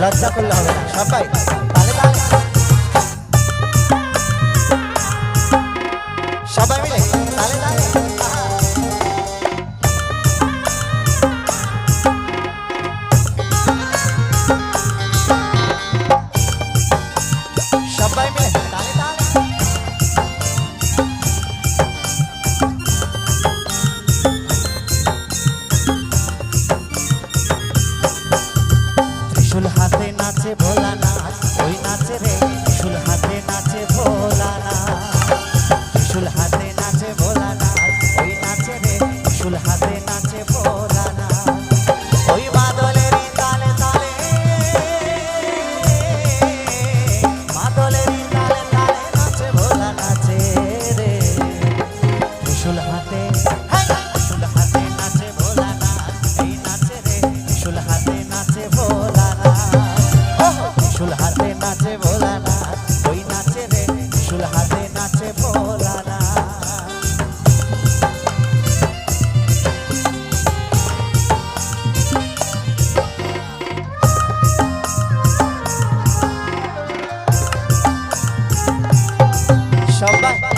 লজ্জা করলে হবে না সবাই chulada. 上班。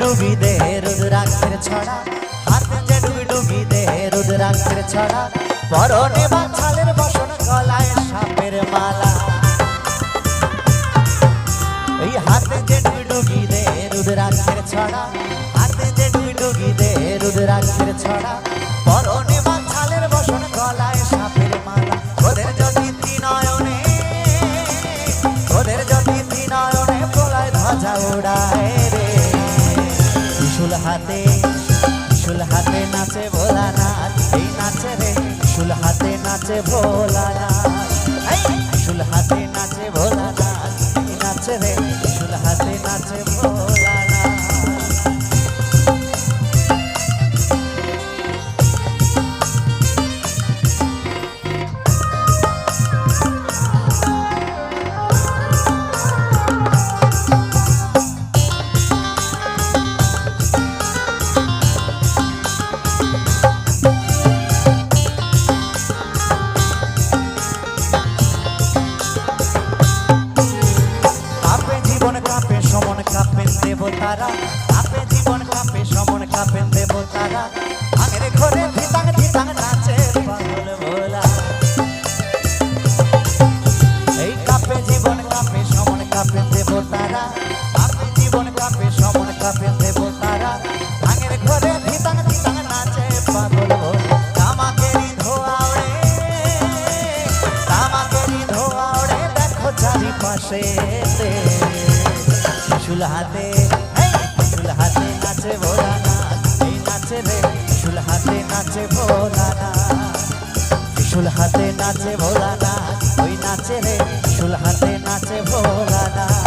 ডুবি দে রুদ্রাক্ষের ছড়া। হাতে যে ডুবি ডুবি দে রুদ্রাক্ষের ছড়া। পরনে বাছালের বসন গলায় সাপের মালা। এই হাতে যে ডুবি ডুবি দে রুদ্রাক্ষের ছড়া। হাতে যে ডুবি ডুবি দে রুদ্রাক্ষের ছড়া। হাতে শুল হাতে নাচে ভোলানাথ, এই নাচে রে শুল হাতে নাচে ভোলানাথ। শুল হাতে নাচে ভোলানাথ, এই নাচে রে শুল হাতে নাচে ভোলা পাশেতে চুলহাতে চুলহাতে নাচে ভোলানাথ এই নাচে রে, চুলহাতে নাচে ভোলানাথ চুলহাতে নাচে ভোলানাথ ওই নাচে রে, চুলহাতে নাচে ভোলানাথ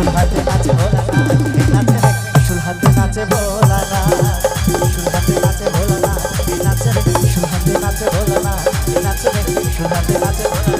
সুল হাতে নাচে ভোলা নাচ সুল হাতে নাচে ভোলা নাচ সুল হাতে নাচে ভোলা নাচ নাচে সুল হাতে নাচে ভোলা নাচ নাচে সুল হাতে নাচে ভোলা